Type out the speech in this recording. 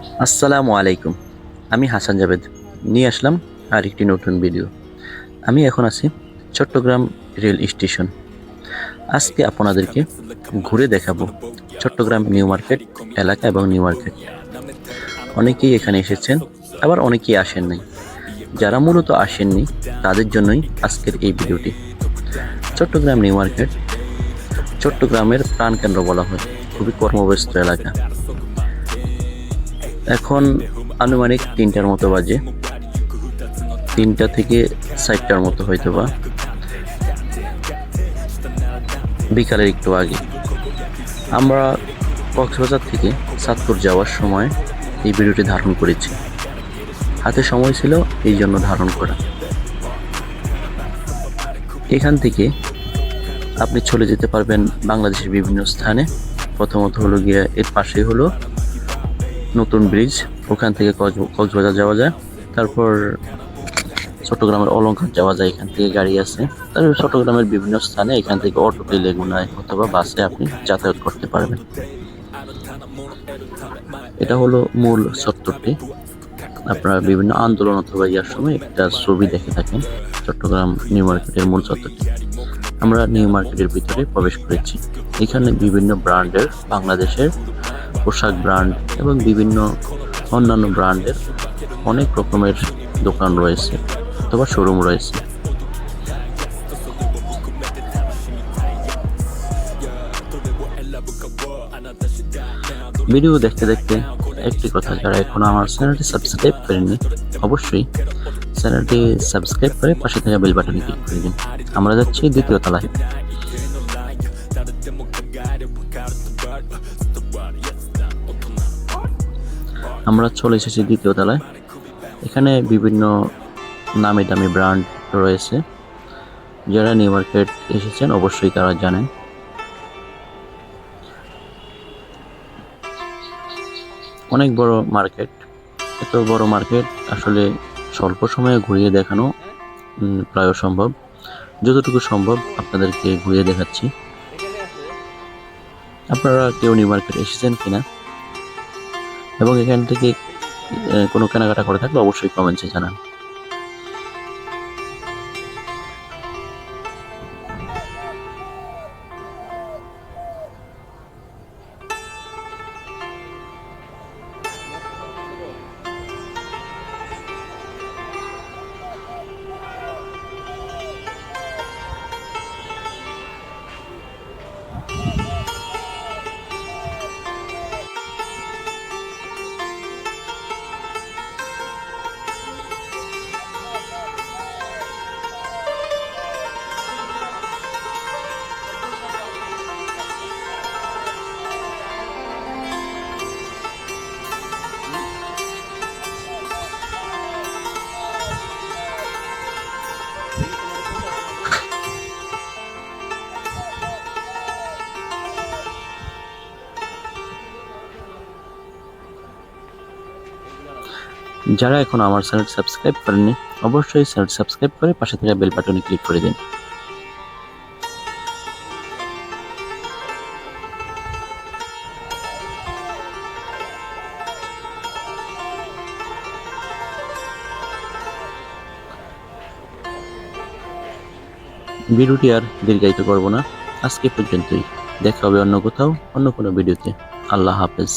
আসসালামু আলাইকুম। আমি হাসান জাভেদ। নিয়ে আসলাম আর একটি নতুন ভিডিও। আমি এখন আছি চট্টগ্রাম রেল স্টেশন। আজকে আপনাদেরকে ঘুরে দেখাবো চট্টগ্রাম নিউ মার্কেট এলাকা এবং নিউ মার্কেট। অনেকেই এখানে এসেছেন, আবার অনেকেই আসেন নাই। যারা মূলত আসেননি, তাদের জন্যই আজকের এই ভিডিওটি। চট্টগ্রাম নিউ মার্কেট, চট্টগ্রামের প্রাণকেন্দ্র বলা হয়। খুবই কর্মব্যস্ত এলাকা। এখন আনুমানিক তিনটার মতো বাজে। তিনটা থেকে চারটার মতো হয়তো বা। বিকালের একটু আগে। আমরা কক্সবাজার থেকে সাতপুর যাওয়ার সময় এই ভিডিওটি ধারণ করেছি। হাতে সময় ছিল এই জন্য ধারণ করা। এখান থেকে আপনি চলে যেতে পারবেন বাংলাদেশের বিভিন্ন স্থানে। প্রথমত হলো গিয়ে এর পাশেই হলো নতুন ব্রিজ ওখান থেকে কক্স- কক্সবাজার যাওয়া যায়। তারপর চট্টগ্রামের অলঙ্কার যাওয়া যায়, এখান থেকে গাড়ি আছে তারপর চট্টগ্রামের বিভিন্ন স্থানে এখান থেকে অটোতে লেগুনায় অথবা বাসে আপনি যাতায়াত করতে পারবেন। এটা হলো মূল চত্বরটি আপনারা বিভিন্ন আন্দোলন অথবা ইয়ার সময় একটা ছবি দেখে থাকেন, চট্টগ্রাম নিউ মার্কেটের মূল চত্বরটি আমরা নিউ মার্কেটের ভিতরে প্রবেশ করেছি। এখানে বিভিন্ন ব্র্যান্ডের বাংলাদেশের পোশাক ব্র্যান্ড এবং বিভিন্ন অন্যান্য ব্র্যান্ডের অনেক রকমের দোকান রয়েছে অথবা শোরুম রয়েছে। ভিডিও দেখতে দেখতে একটি কথা, যারা এখনও আমার চ্যানেলটি সাবস্ক্রাইব করেননি, অবশ্যই চ্যানেলটি সাবস্ক্রাইব করে পাশে থাকা বেল বাটনে ক্লিক করে দিন। আমরা যাচ্ছি দ্বিতীয় তলায়। আমরা চলে এসেছি দ্বিতীয় তলায়। এখানে বিভিন্ন নামি দামি ব্র্যান্ড রয়েছে। যারা নিউ মার্কেট এসেছেন অবশ্যই তারা জানেন। অনেক বড় মার্কেট। এত বড় মার্কেট আসলে স্বল্প সময়ে ঘুরিয়ে দেখানো প্রায় সম্ভব যতটুকু সম্ভব আপনাদেরকে ঘুরিয়ে দেখাচ্ছি। আপনারা কেউ নিউ মার্কেট এসেছেন কিনা? এবং এখান থেকে কোনো কেনাকাটা করে থাকলে অবশ্যই কমেন্টসে জানান। যারা এখন আমার চ্যানেল সাবস্ক্রাইব করেননি, অবশ্যই চ্যানেল সাবস্ক্রাইব করে পাশে থাকা বেল বাটনে ক্লিক করে দিন। ভিডিওটি আর দীর্ঘায়িত করব না। আজকে পর্যন্তই। দেখা হবে অন্য কোথাও, অন্য কোনো ভিডিওতে। আল্লাহ হাফেজ।